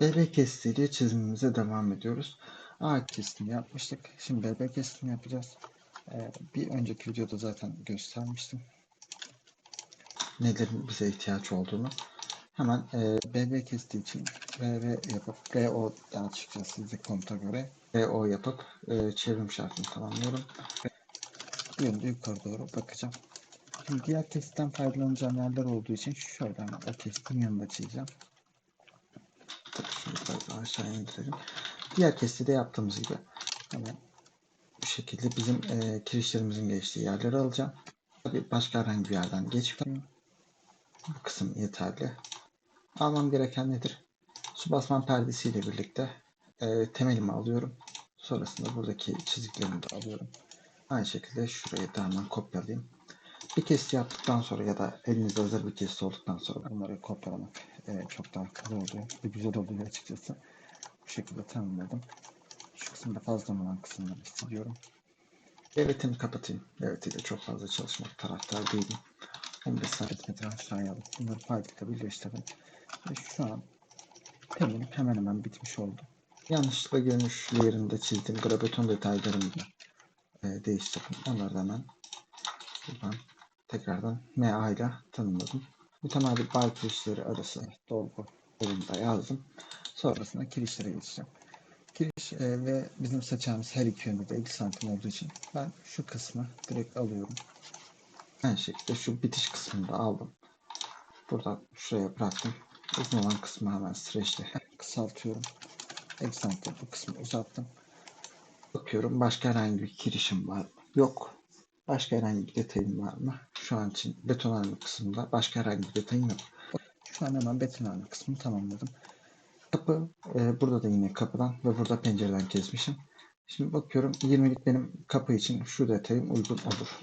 BB kestiğiyle çizimimize devam ediyoruz. A kesitini yapmıştık. Şimdi BB kesitini yapacağız. Ee, bir önceki videoda zaten göstermiştim. Nelerin bize ihtiyaç olduğunu. Hemen e, BB kestiği için BB yapıp BO daha çıkacağız sizde komuta göre. BO yapıp e, çevrim şartını tamamlıyorum. Yönde yukarı doğru bakacağım. Şimdi diğer kesitten faydalanacağım yerler olduğu için şöyle hemen o kesitin yanında çizeceğim. Aşağı indirelim. Diğer kesti yaptığımız gibi hemen bu şekilde bizim e, kirişlerimizin geçtiği yerleri alacağım. Tabii başka herhangi bir yerden geçmiyorum. Bu kısım yeterli. Almam gereken nedir? Su basman perdesiyle birlikte e, temelimi alıyorum. Sonrasında buradaki çizgilerimi de alıyorum. Aynı şekilde şurayı da hemen kopyalayayım. Bir kesti yaptıktan sonra ya da elinizde hazır bir kesti olduktan sonra bunları kopyalamak e, çok daha kolay oluyor ve güzel oluyor açıkçası. Bu şekilde tamamladım. Şu kısımda fazla olan kısımları siliyorum. Devletimi kapatayım. Devletiyle çok fazla çalışmak taraftar değilim. 15 santimetre aşağıya alıp bunları paydayla birleştirdim. Ve şu an teminim hemen hemen bitmiş oldu. Yanlışlıkla görünüş yerinde çizdiğim grabeton detaylarımı da e, değiştirdim. Onları da hemen buradan tekrardan MA ile tanımladım. Mütemadil bar kirişleri arası dolgu bölümünde yazdım. Sonrasında kirişlere geçeceğim. Kiriş e, ve bizim seçeceğimiz her iki yönde de 50 santim olduğu için ben şu kısmı direkt alıyorum. Aynı şekilde şu bitiş kısmını da aldım. Buradan şuraya bıraktım. Uzun olan kısmı hemen streçle kısaltıyorum. 50 santim bu kısmı uzattım. Bakıyorum başka herhangi bir kirişim var mı? Yok. Başka herhangi bir detayım var mı? Şu an için betonarme kısmında başka herhangi bir detayım yok. Şu an hemen betonarme kısmını tamamladım. Kapı e, burada da yine kapıdan ve burada pencereden kesmişim. Şimdi bakıyorum 20'lik benim kapı için şu detayım uygun olur.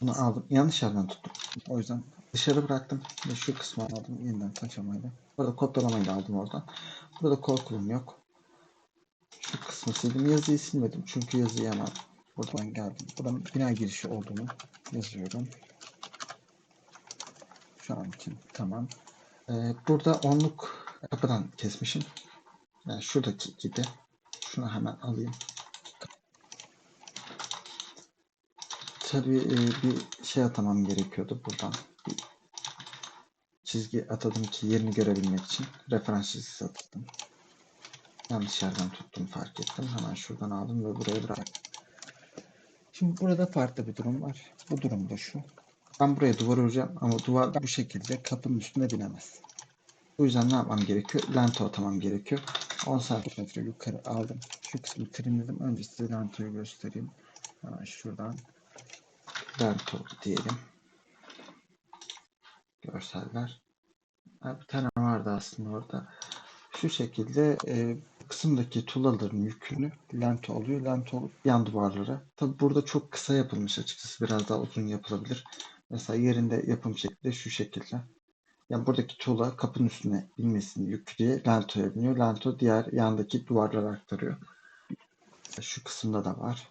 Bunu aldım. Yanlış yerden tuttum. O yüzden dışarı bıraktım ve şu kısmı aldım yeniden taşamayla. Burada kopyalamayla aldım oradan. Burada korkulum yok. Şu kısmı sildim. Yazıyı silmedim çünkü yazıyı hemen buradan geldim. Buradan bina girişi olduğunu yazıyorum. Şu an için tamam. Ee, burada onluk kapıdan kesmişim. Yani şuradaki gibi. Şunu hemen alayım. Tabii e, bir şey atamam gerekiyordu buradan. Bir çizgi atadım ki yerini görebilmek için. Referans çizgisi atadım. Yanlış yerden tuttum fark ettim. Hemen şuradan aldım ve buraya bıraktım. Şimdi burada farklı bir durum var. Bu durum da şu. Ben buraya duvar öreceğim ama duvar bu şekilde kapının üstüne binemez. Bu yüzden ne yapmam gerekiyor? Lento atamam gerekiyor. 10 santimetre yukarı aldım. Şu kısmı trimledim. Önce size lentoyu göstereyim. Hemen şuradan lento diyelim. Görseller. Bir tane vardı aslında orada. Şu şekilde e, kısımdaki tuğlaların yükünü lento alıyor. Lento olup yan duvarlara. Tabi burada çok kısa yapılmış açıkçası. Biraz daha uzun yapılabilir. Mesela yerinde yapım şekli şu şekilde. Yani buradaki tuğla kapının üstüne binmesini yük diye lentoya biniyor. Lento diğer yandaki duvarlara aktarıyor. Şu kısımda da var.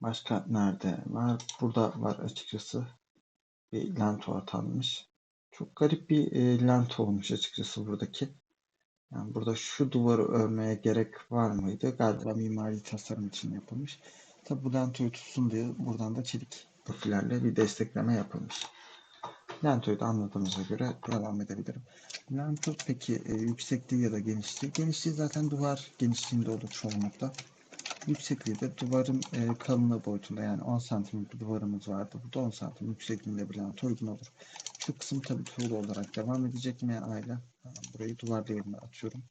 Başka nerede var? Burada var açıkçası. Bir lento atanmış. Çok garip bir e, lento olmuş açıkçası buradaki. Yani burada şu duvarı örmeye gerek var mıydı? Galiba mimari tasarım için yapılmış. Tabi bu lentoyu tutsun diye buradan da çelik profillerle bir destekleme yapılmış. Lentoyu da anladığımıza göre devam edebilirim. Lento peki e, yüksekliği ya da genişliği? Genişliği zaten duvar genişliğinde olur çoğunlukla. Yüksekliği de duvarın e, kalınlığı boyutunda yani 10 santim bir duvarımız vardı. Bu da 10 santim yüksekliğinde bir lento uygun olur. Şu kısım tabii tuğla olarak devam edecek yine aile. Burayı duvar yerine atıyorum.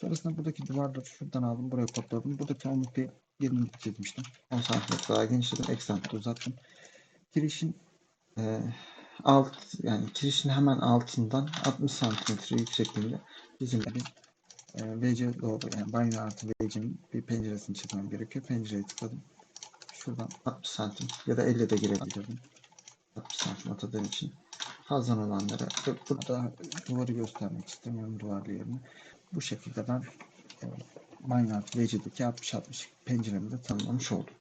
Sonrasında buradaki duvarları şuradan aldım. Buraya kodladım. Buradaki bir yerini çizmiştim. 10 santimetre daha genişledim. Eksentle uzattım. Girişin e, alt yani kirişin hemen altından 60 santimetre yüksekliğinde bizim bir e, WC doğru yani banyo artı WC'nin bir penceresini çizmem gerekiyor. Pencereye tıkladım. Şuradan 60 santim ya da 50 de girebilirdim. 60 santim için fazla olanlara burada duvarı göstermek istemiyorum duvarlı yerini. Bu şekilde ben e, artı WC'deki 60-60 penceremi de tanımlamış oldum.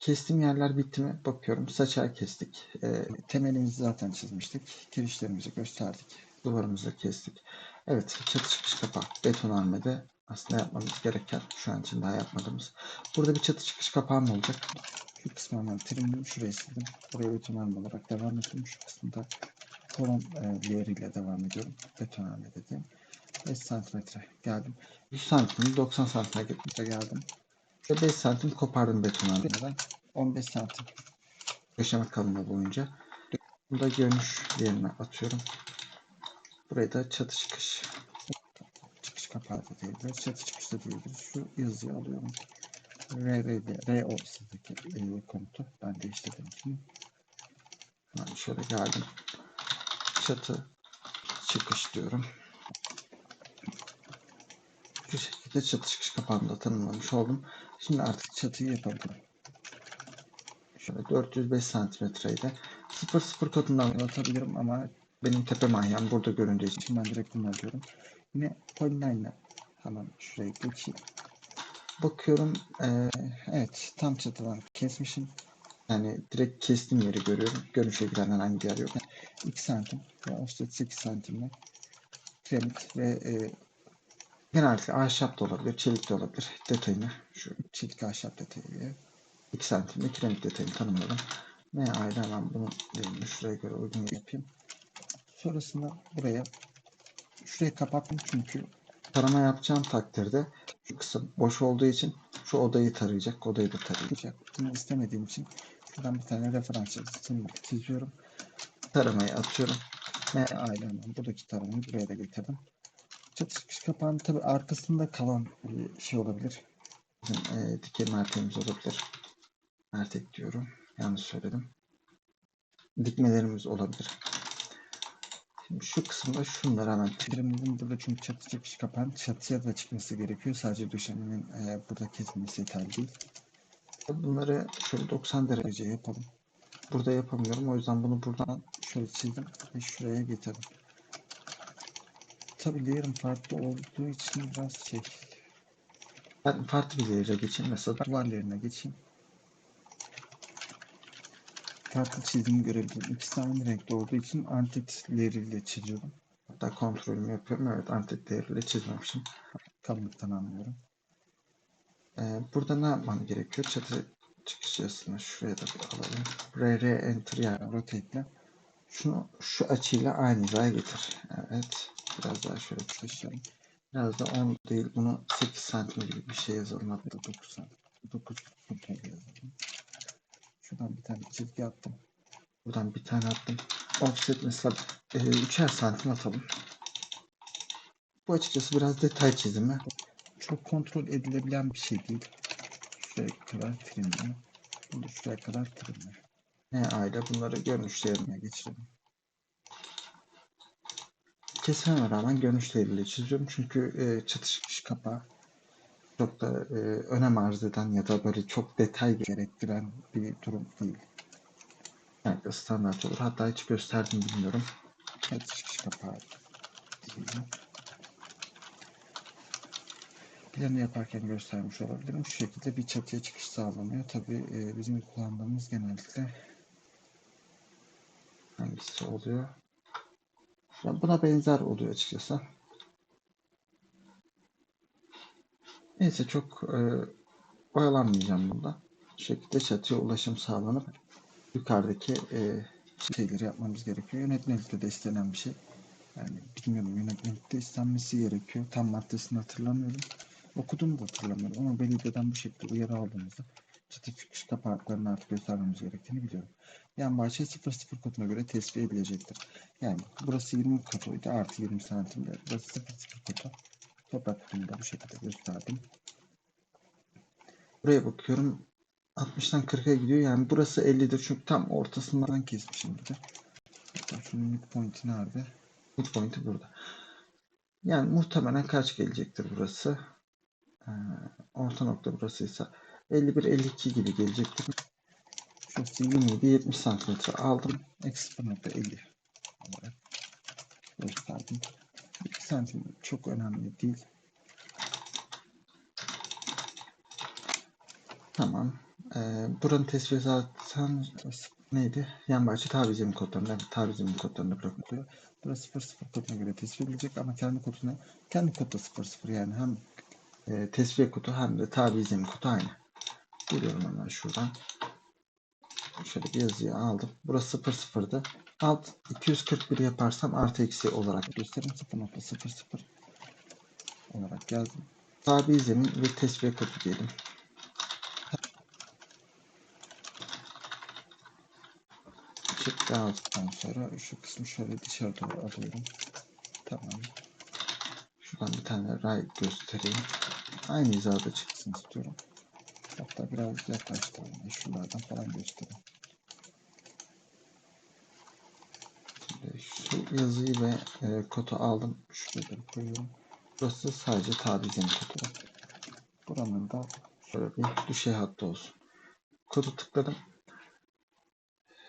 kestiğim yerler bitti mi? Bakıyorum. Saçar kestik. E, temelimizi zaten çizmiştik. Girişlerimizi gösterdik. Duvarımızı kestik. Evet. Çatı çıkış kapağı. Betonarmede aslında yapmamız gereken şu an için daha yapmadığımız. Burada bir çatı çıkış kapağım olacak. Şu kısmı hemen trimledim. Şurayı sildim. Buraya betonarme olarak devam. Şu kısımda kolon e, layeriyle devam ediyorum. Betonarme dediğim. 5 santimetre geldim. 100 santim, 90 santimetre geldim. Ve 5 santim kopardım betonarmeden. 15 santim döşeme kalınlığı boyunca. Bunu da görünüş yerine atıyorum. Burayı da çatı çıkış. Da diyebiliriz. Çatı çıkış da diyebiliriz. Şu yazıyı alıyorum. R, R, R o sizdeki e, komutu. Ben değiştirdim. Ben şöyle geldim. Çatı çıkış diyorum. Bu şekilde çatı çıkış kapağını da tanımlamış oldum. Şimdi artık çatıyı yapabilirim. Şöyle 405 santimetreyi de 00 kodundan atabilirim ama benim tepe mahiyem burada göründüğü için ben direkt bunu alıyorum. Yine polyline hemen şuraya geçeyim. Bakıyorum ee, evet tam çatıdan kesmişim. Yani direkt kestiğim yeri görüyorum. Görünüşe giren herhangi bir yer yok. 2 santim ve offset 8 santimle kiremit ve e, genellikle ahşap da olabilir, çelik de olabilir. Detayını şu çelik ahşap detayı 2 santimde kiremit detayını tanımladım. Ne ayrı hemen bunu. Şuraya göre uygun yapayım. Sonrasında buraya şurayı kapattım çünkü tarama yapacağım takdirde şu kısım boş olduğu için şu odayı tarayacak, odayı da tarayacak. Bunu istemediğim için şuradan bir tane referans çizimi çiziyorum. Taramayı atıyorum. Ve ailem buradaki taramayı buraya da getirdim. Çatı çıkış kapağının tabi arkasında kalan bir şey olabilir. Bizim e, dikey merteğimiz olabilir. Mertek diyorum. Yanlış söyledim. Dikmelerimiz olabilir. Şimdi şu kısımda şunları hemen trimledim. Burada çünkü çatı çıkış kapağın çatıya da çıkması gerekiyor. Sadece döşemenin e, burada kesilmesi yeterli değil. Bunları şöyle 90 derece yapalım. Burada yapamıyorum. O yüzden bunu buradan şöyle çizdim ve şuraya getirdim. Tabi layer'ım farklı olduğu için biraz şey. Ben farklı bir layer'e geçeyim. Mesela duvar layer'ine geçeyim. Farklı çizdiğimi görebilirim. İkisi aynı renkte olduğu için ile çiziyorum. Hatta kontrolümü yapıyorum. Evet ile çizmemişim. Kalınlıktan anlıyorum. Ee, burada ne yapmam gerekiyor? Çatı çıkış yazısını şuraya da bir alalım. RR enter yani rotate ile şunu şu açıyla aynı hizaya getir. Evet. Biraz daha şöyle çalışalım. Biraz da 10 değil bunu 8 santim gibi bir şey yazalım. Hatta 9 santim. 9 santim yazalım. Şuradan bir tane çizgi attım. Buradan bir tane attım. Offset mesela e, 3'er santim atalım. Bu açıkçası biraz detay çizimi. Çok kontrol edilebilen bir şey değil. Şuraya kadar trimle. Bunu şuraya kadar trimle. Ne aile bunları görünüşlerine geçirelim. Kesmeme rağmen görünüşleriyle çiziyorum. Çünkü e, çatışmış kapağı çok da e, önem arz eden ya da böyle çok detay gerektiren bir durum değil. Yani standart olur. Hatta hiç gösterdim bilmiyorum. Çatışmış kapağı diyelim. Planı yaparken göstermiş olabilirim. Şu şekilde bir çatıya çıkış sağlanıyor. Tabii e, bizim kullandığımız genellikle hangisi oluyor? Buna benzer oluyor açıkçası. Neyse çok e, oyalanmayacağım bunda. Bu şekilde çatıya ulaşım sağlanıp yukarıdaki e, şeyleri yapmamız gerekiyor. Yönetmelikte de istenen bir şey. Yani bilmiyorum yönetmelikte istenmesi gerekiyor. Tam maddesini hatırlamıyorum. Okuduğumu da hatırlamıyorum ama belediyeden bu şekilde uyarı aldığımızda çatı çıkış kapaklarını artık göstermemiz gerektiğini biliyorum. Yan bahçe 00 koduna göre tespit edilecektir. Yani burası 20 koduydu artı 20 santimde. Burası 00 kodu. Toprak kodunu da bu şekilde gösterdim. Buraya bakıyorum. 60'tan 40'a gidiyor. Yani burası 50'dir. Çünkü tam ortasından kesmişim bir de. Hatta şunun midpoint'i nerede? Midpoint'i burada. Yani muhtemelen kaç gelecektir burası? Ee, orta nokta burasıysa 51-52 gibi gelecektir. Şurası 27 70 santimetre aldım. Eksi 0.50 olarak gösterdim. 2 santim çok önemli değil. Tamam. Ee, buranın tespit zaten neydi? Yan bahçe tabi zemin kodlarında, evet, tabi zemin kodlarında bırakılıyor. Burası 00 koduna göre tespit edilecek ama kendi koduna, kendi kodda 00 yani hem e, tesviye kodu hem de tabi zemin kodu aynı. Geliyorum hemen şuradan. Şöyle bir yazıyı aldım. Burası 00'dı. Alt 241 yaparsam artı eksi olarak gösteririm. 0.00 olarak yazdım. Tabi zemin ve tesviye kodu diyelim. Çıktı aldıktan sonra şu kısmı şöyle dışarı doğru alıyorum. Tamam. Şuradan bir tane ray göstereyim. Aynı hizada çıksın istiyorum. Hatta biraz yaklaştıralım. Şunlardan falan göstereyim. Şimdi şu yazıyı ve e, kodu aldım. Şuraya koyuyorum. Burası sadece tabizin kodu. Buranın da şöyle bir düşey hattı olsun. Kodu tıkladım.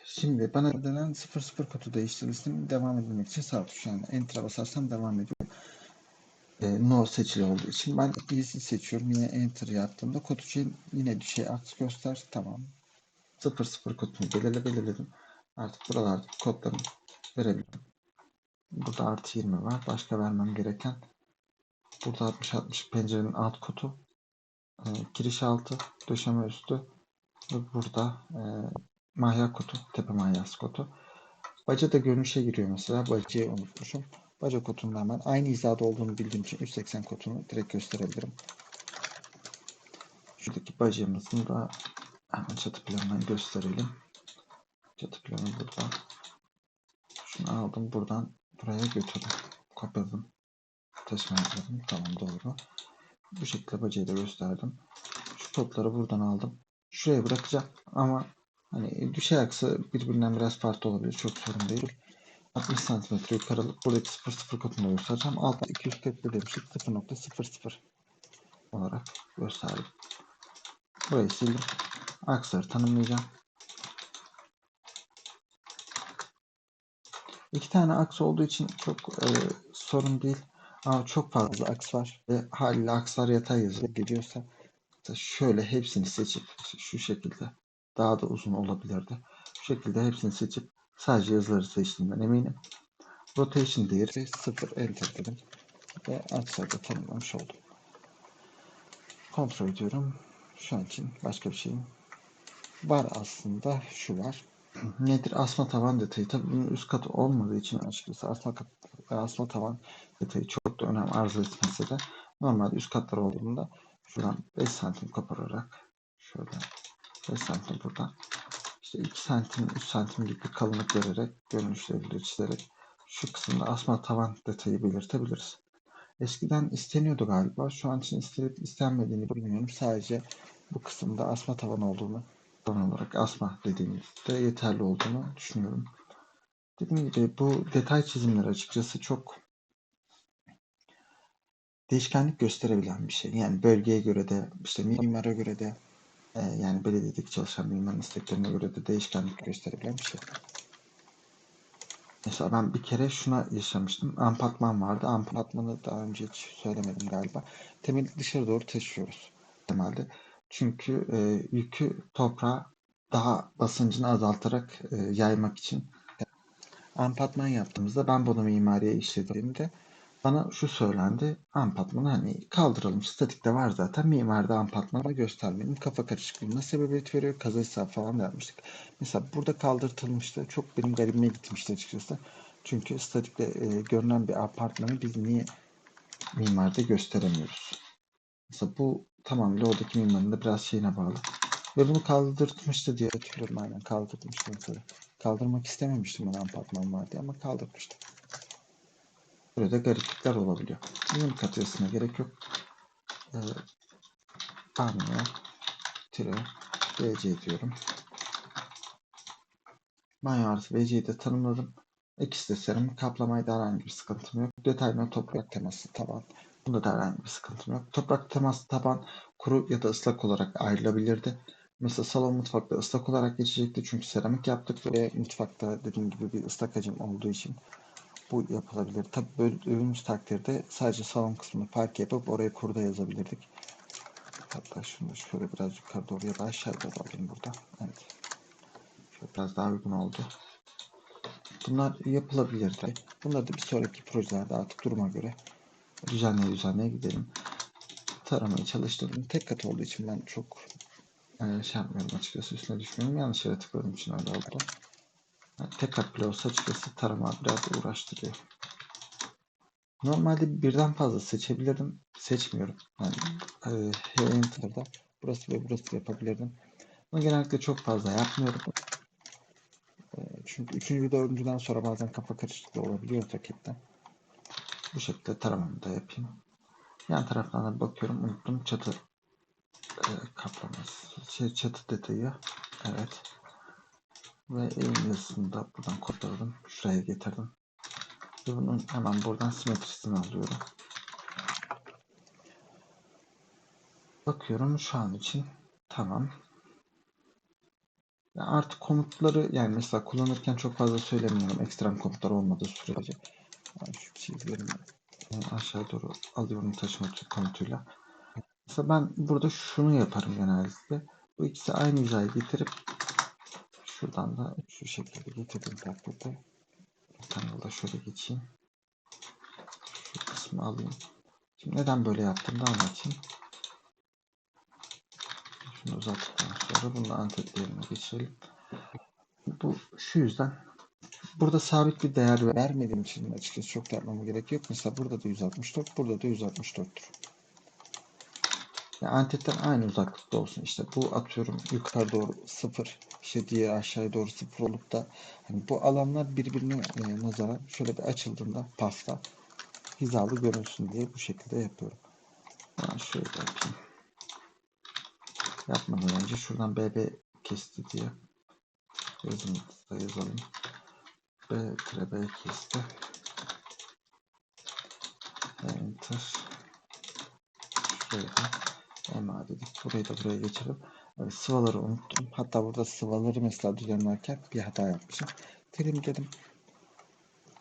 Şimdi bana denen 00 kodu değiştirilsin devam edilmek için sağ tuş yani enter'a basarsam devam ediyor. E, no seçili olduğu için ben easy seçiyorum. Yine enter yaptığımda kod için yine düşey at göster. Tamam. 00 kodunu belirle belirledim. Artık buralarda kodlarımı verebilirim. Burada artı 20 var. Başka vermem gereken burada 60-60 pencerenin alt kodu e, giriş altı döşeme üstü ve burada e, mahya kodu tepe mahyası kodu. Baca da görünüşe giriyor mesela. Bacayı unutmuşum. Baca kodunda hemen aynı hizada olduğunu bildiğim için 380 kodunu direkt gösterebilirim. Şuradaki bacamızın da hemen çatı planından gösterelim. Çatı planı burada. Şunu aldım buradan buraya götürdüm. Kopyaladım. Taşıma yapmadım. Tamam doğru. Bu şekilde bacayı da gösterdim. Şu topları buradan aldım. Şuraya bırakacağım ama hani düşey aksı birbirinden biraz farklı olabilir. Çok sorun değil. 60 santimetre yukarılık buradaki 00 kodunu göstereceğim. Altta 241 demiştik 0.00 olarak gösterdim. Burayı sildim. Aksları tanımlayacağım. İki tane aks olduğu için çok e, sorun değil. Ama çok fazla aks var ve haliyle akslar yatay yazılı geliyorsa şöyle hepsini seçip şu şekilde daha da uzun olabilirdi. Şu şekilde hepsini seçip sadece yazıları seçtiğimden eminim. Rotation değeri 0 enter dedim ve aksları da tanımlamış oldum. Kontrol ediyorum. Şu an için başka bir şeyim var aslında şu var. Nedir asma tavan detayı? Tabii bunun üst katı olmadığı için açıkçası asma, kat, asma tavan detayı çok da önem arz etmese de normalde üst katlar olduğunda şuradan 5 santim kopararak şöyle 5 santim buradan işte 2 santim 3 santim gibi bir kalınlık vererek görünüşleri çizerek şu kısımda asma tavan detayı belirtebiliriz. Eskiden isteniyordu galiba. Şu an için istenip istenmediğini bilmiyorum. Sadece bu kısımda asma tavan olduğunu tavan olarak asma dediğimizde yeterli olduğunu düşünüyorum. Dediğim gibi bu detay çizimleri açıkçası çok değişkenlik gösterebilen bir şey. Yani bölgeye göre de işte mimara göre de e, yani belediyedeki çalışan mimarın isteklerine göre de değişkenlik gösterebilen bir şey. Mesela ben bir kere şuna yaşamıştım. Ampatman vardı. Ampatmanı daha önce hiç söylemedim galiba. Temeli dışarı doğru taşıyoruz temelde. Çünkü e, yükü toprağa daha basıncını azaltarak e, yaymak için ampatman yaptığımızda ben bunu mimariye işlediğimde bana şu söylendi. Ampatmanı hani kaldıralım. Statikte var zaten. Mimarda ampatmana göstermenin kafa karışıklığına sebebiyet veriyor. Kazı hesabı falan da yapmıştık. Mesela burada kaldırtılmıştı. Çok benim garibime gitmişti açıkçası. Çünkü statikte e, görünen bir apartmanı biz niye mimarda gösteremiyoruz? Mesela bu tamamıyla oradaki mimarın da biraz şeyine bağlı. Ve bunu kaldırtmıştı diye hatırlıyorum. Aynen kaldırtmıştı mesela. Kaldırmak istememiştim ben apartman var diye ama kaldırmıştım. Burada gariplikler olabiliyor. Bunun katıyasına gerek yok. Ee, banyo tire VC diyorum. Banyo artı VC'yi de tanımladım. İkisi de seramik kaplamaydı herhangi bir sıkıntım yok. Detaylı toprak teması taban. Bunda da herhangi bir sıkıntım yok. Toprak teması taban kuru ya da ıslak olarak ayrılabilirdi. Mesela salon mutfakta ıslak olarak geçecekti çünkü seramik yaptık ve mutfakta dediğim gibi bir ıslak hacim olduğu için bu yapılabilir. Tabi böldüğümüz takdirde sadece salon kısmını fark yapıp oraya kurda yazabilirdik. Hatta şunu şöyle biraz yukarı doğru ya da aşağı doğru alayım burada. Evet. Şöyle biraz daha uygun oldu. Bunlar yapılabilirdi. Bunları da bir sonraki projelerde artık duruma göre düzenleye düzenleye gidelim. Taramayı çalıştırdım. Tek kat olduğu için ben çok e, şey yapmıyorum açıkçası üstüne düşmüyorum. Yanlış yere tıkladığım için öyle oldu. Yani tek kat bile olsa açıkçası tarama biraz uğraştırıyor. Normalde birden fazla seçebilirdim. Seçmiyorum. Yani e, Enter'da burası ve burası yapabilirdim. Ama genellikle çok fazla yapmıyorum. E, çünkü üçüncü, dördüncüden sonra bazen kafa karışıklığı olabiliyor raketten. Bu şekilde taramamı da yapayım. Yan taraftan da bakıyorum. Unuttum çatı e, kaplaması. Şey, çatı detayı. Evet. Ve eğim yazısını da buradan kodladım. Şuraya getirdim. Ve bunun hemen buradan simetrisini alıyorum. Bakıyorum şu an için tamam. Ya artık komutları yani mesela kullanırken çok fazla söylemiyorum ekstrem komutlar olmadığı sürece. Şu çizgilerimi aşağı doğru alıyorum taşıma komutuyla. Mesela ben burada şunu yaparım genellikle. Bu ikisi aynı hizaya getirip şuradan da şu şekilde getirdiğim takdirde Rectangle'da şöyle geçeyim. Şu kısmı alayım. Şimdi neden böyle yaptığımı da anlatayım. Şunu uzattıktan sonra bunu da antet yerine geçirelim. Bu şu yüzden burada sabit bir değer vermediğim için açıkçası çok da yapmama gerek yok. Mesela burada da 164, burada da 164'tür. Yani antetten aynı uzaklıkta olsun. İşte bu atıyorum yukarı doğru 0, işte diğer aşağıya doğru 0 olup da hani bu alanlar birbirine e, nazaran şöyle bir açıldığında pasta hizalı görünsün diye bu şekilde yapıyorum. Ben şöyle yapayım. Yapmadan önce şuradan BB kesti diye yazımızda yazalım. B tire B kesti. Enter. Şuraya MA dedik. Burayı da buraya geçelim. Evet, sıvaları unuttum. Hatta burada sıvaları mesela düzenlerken bir hata yapmışım. Terim dedim.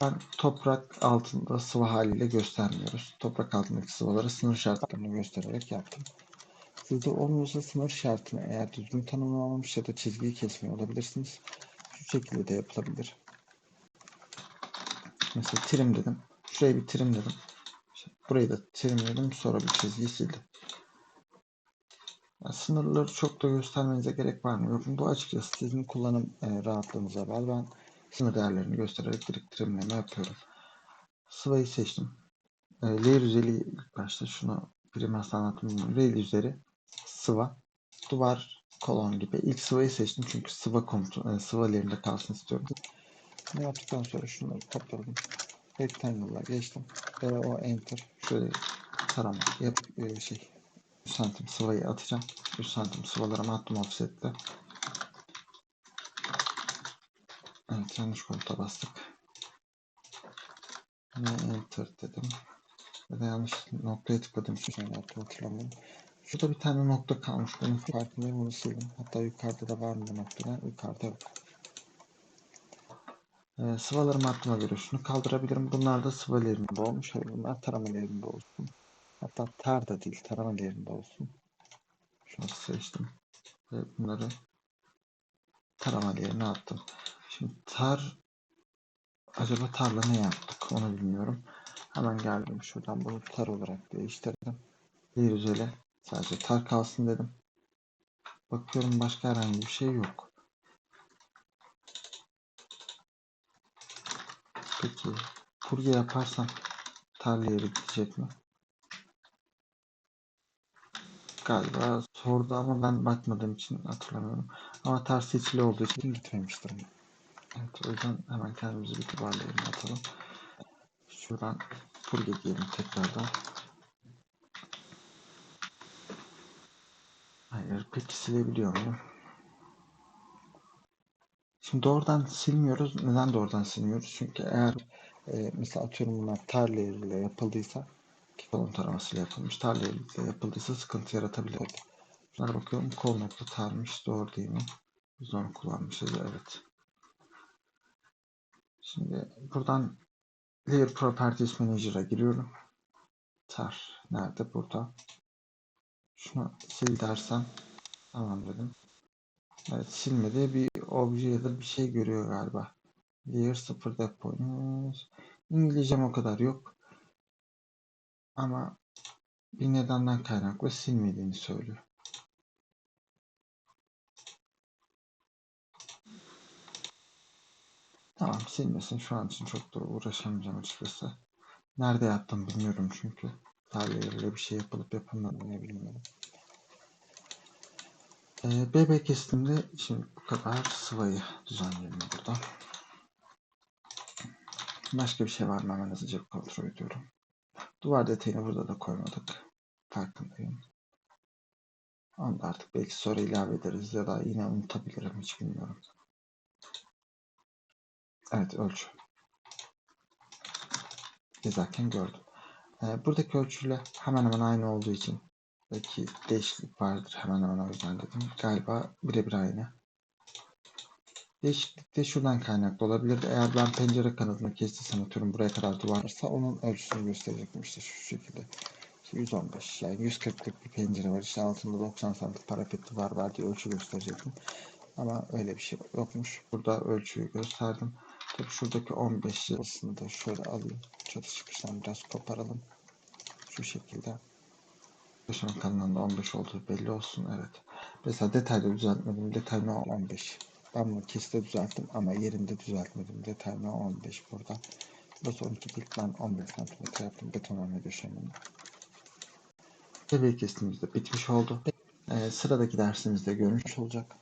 Ben toprak altında sıvı haliyle göstermiyoruz. Toprak altındaki sıvaları sınır şartlarını göstererek yaptım. Sizde olmuyorsa sınır şartını eğer düzgün tanımlamamış ya da çizgiyi kesmiyor olabilirsiniz. Şu şekilde de yapılabilir. Mesela trim dedim. Şuraya bir trim dedim. Burayı da trimledim. Sonra bir çizgi sildim. Yani sınırları çok da göstermenize gerek var mı? Yok. Bu açıkçası sizin kullanım e, rahatlığınıza bağlı. Ben sınır değerlerini göstererek direkt trimleme yapıyorum. Sıvayı seçtim. E, layer üzeri ilk başta şunu primas anlatımım. Layer üzeri sıva, duvar, kolon gibi. İlk sıvayı seçtim çünkü sıva komutu, e, sıva layerinde kalsın istiyorum. Ne yaptıktan sonra şunları topladım. Rectangle'la geçtim. Ve o enter. Şöyle tarama yap e, şey 3 santim sıvayı atacağım. 3 santim sıvalarımı attım offsetle. Evet yanlış komuta bastık. Ne enter dedim. Ya da yanlış noktaya tıkladım. Şöyle hatırlamıyorum. Şurada bir tane nokta kalmış. Bunun farkındayım onu sildim. Hatta yukarıda da var mı bu noktalar? Yukarıda yok. Ee, sıvalarımı attıma göre şunu kaldırabilirim. Bunlar da sıva lerinde olmuş. Hayır, bunlar tarama lerinde olsun. Hatta tar da değil. Tarama lerinde olsun. Şunu seçtim. Ve bunları tarama yerine attım. Şimdi tar acaba tarla ne yaptık onu bilmiyorum. Hemen geldim şuradan bunu tar olarak değiştirdim. Bir üzere sadece tar kalsın dedim. Bakıyorum başka herhangi bir şey yok. Peki kurye yaparsam tarlaya gidecek mi? Galiba sordu ama ben bakmadığım için hatırlamıyorum. Ama tar seçili olduğu için gitmemiştir. Evet o yüzden hemen kendimizi bir toparlayalım atalım. Şuradan kurye diyelim tekrardan. Hayır peki silebiliyor muyum? Şimdi doğrudan silmiyoruz. Neden doğrudan silmiyoruz? Çünkü eğer e, mesela atıyorum bunlar tar ile yapıldıysa ki kolon taramasıyla yapılmış tar ile yapıldıysa sıkıntı yaratabilir. Şunlara bakıyorum kol nokta tarmış doğru değil mi? Biz onu kullanmışız evet. Şimdi buradan Layer Properties Manager'a giriyorum. Tar nerede? Burada. Şunu sil dersen tamam dedim. Evet silmedi. Bir obje ya da bir şey görüyor galiba. Layer 0 depoymuş. İngilizcem o kadar yok. Ama bir nedenden kaynaklı silmediğini söylüyor. Tamam silmesin. Şu an için çok da uğraşamayacağım açıkçası. Nerede yaptım bilmiyorum çünkü. Tarihleriyle bir şey yapılıp yapılmadığını bilmiyorum. Ee, BB kestimde şimdi bu kadar sıvayı düzenleyelim burada. Başka bir şey var mı hemen hızlıca kontrol ediyorum. Duvar detayını burada da koymadık. Farkındayım. Onu da artık belki sonra ilave ederiz ya da yine unutabilirim hiç bilmiyorum. Evet ölçü. Gezerken gördüm. Ee, buradaki ölçüyle hemen hemen aynı olduğu için belki değişiklik vardır hemen hemen o yüzden dedim. Galiba birebir aynı. Değişiklik de şuradan kaynaklı olabilir. Eğer ben pencere kanadını kestiysem atıyorum buraya kadar duvar varsa onun ölçüsünü gösterecektim işte şu şekilde. İşte 115 yani 140'lık bir pencere var işte altında 90 santim parapetli var var diye ölçü gösterecektim. Ama öyle bir şey yokmuş. Burada ölçüyü gösterdim. Tabii şuradaki 15 yarısını da şöyle alayım. Çatı çıkıştan biraz koparalım. Şu şekilde. Döşeme kanalında 15 olduğu belli olsun. Evet. Mesela detayda düzeltmedim. Detay no 15. Ben bunu kesite düzelttim ama yerinde düzeltmedim. Detay no 15 burada. Burası 12 değil. Ben 15 cm yaptım betonarme döşemeni. Bebeği kestimizde bitmiş oldu. Ee, sıradaki dersimizde görünüş olacak.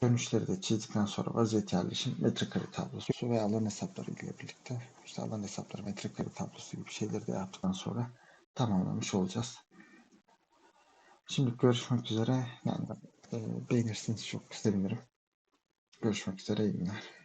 Görünüşleri de çizdikten sonra vaziyet yerleşim, metrekare tablosu ve alan hesapları ile birlikte işte alan hesapları, metrekare tablosu gibi şeyleri de yaptıktan sonra tamamlamış olacağız. Şimdi görüşmek üzere. Yani e, beğenirseniz çok sevinirim. Görüşmek üzere. iyi günler.